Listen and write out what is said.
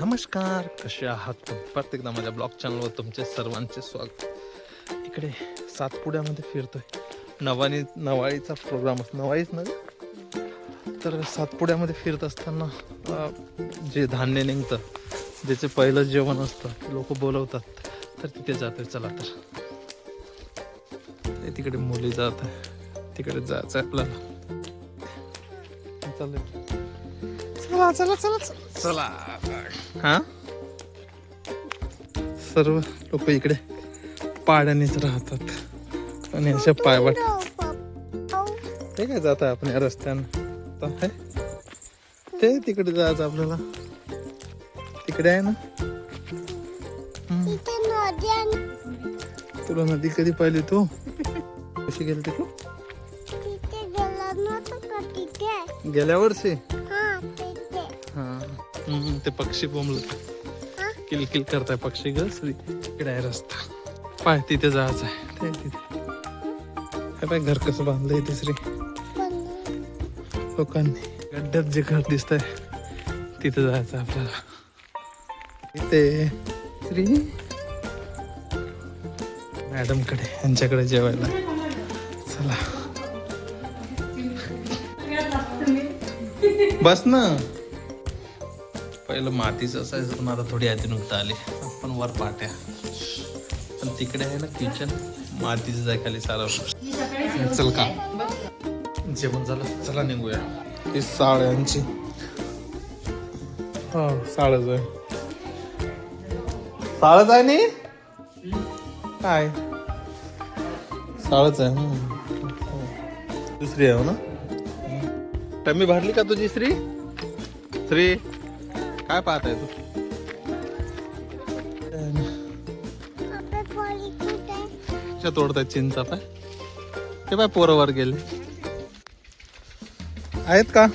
नमस्कार. कसे आहात तुम्ही? प्रत्येकदा माझ्या ब्लॉग चॅनलवर तुमचे सर्वांचे स्वागत. इकडे सातपुड्यामध्ये फिरतोय. नवानी नवाळीचा प्रोग्राम असतो. नवाळीच ना तर सातपुड्यामध्ये फिरत असताना जे धान्य निघतं ज्याचे पहिलं जेवण असतं लोक बोलवतात. तर तिथे जाते चला तर. तिकडे मुली जात आहे. तिकडे जायचं आहे आपल्याला. चालेल चला चला चला चला. हा? सर्व लोक इकडे पाड्यानेच राहतात. आणि अशा पायवाट ते काय जात आहे आपण या रस्त्यानं? ते तिकडे जायचं आपल्याला. तिकडे आहे ना. तुला नदी कधी पाहिली तू? कशी गेली तू गेल्या वर्षी? हम्म, ते पक्षी बोंबल. किलकिल करताय पक्षी ग श्री इकडे आहे रस्ता. पाय तिथे जायचं आहे. ते तिथे. हे पाय घर कसं बांधलंय ते श्री लोकांनी. गड्ड्यात जे घर दिसतंय तिथे जायचं आपल्याला. इथे श्री मॅडमकडे यांच्याकडे जेवायला. चला. बस ना. पहिलं मातीचं असायचं पण आता थोडी अतिनुक्त आली. पण वर पाट्या. पण तिकडे आहे ना किचन मातीचं जाय खाली चालवलं चल का जेवण झालं. चला निघूया. ही साड्यांची हो साळच आहे. साळच आहे नी? काय? साळच आहे दुसरी आहे हो ना? टम्मी भरली का तुझी श्री? श्री? काय पाहत आहे. तू कशा तोडताय चिंचा पाय ते पाय पोरं वर गेले. आहेत का?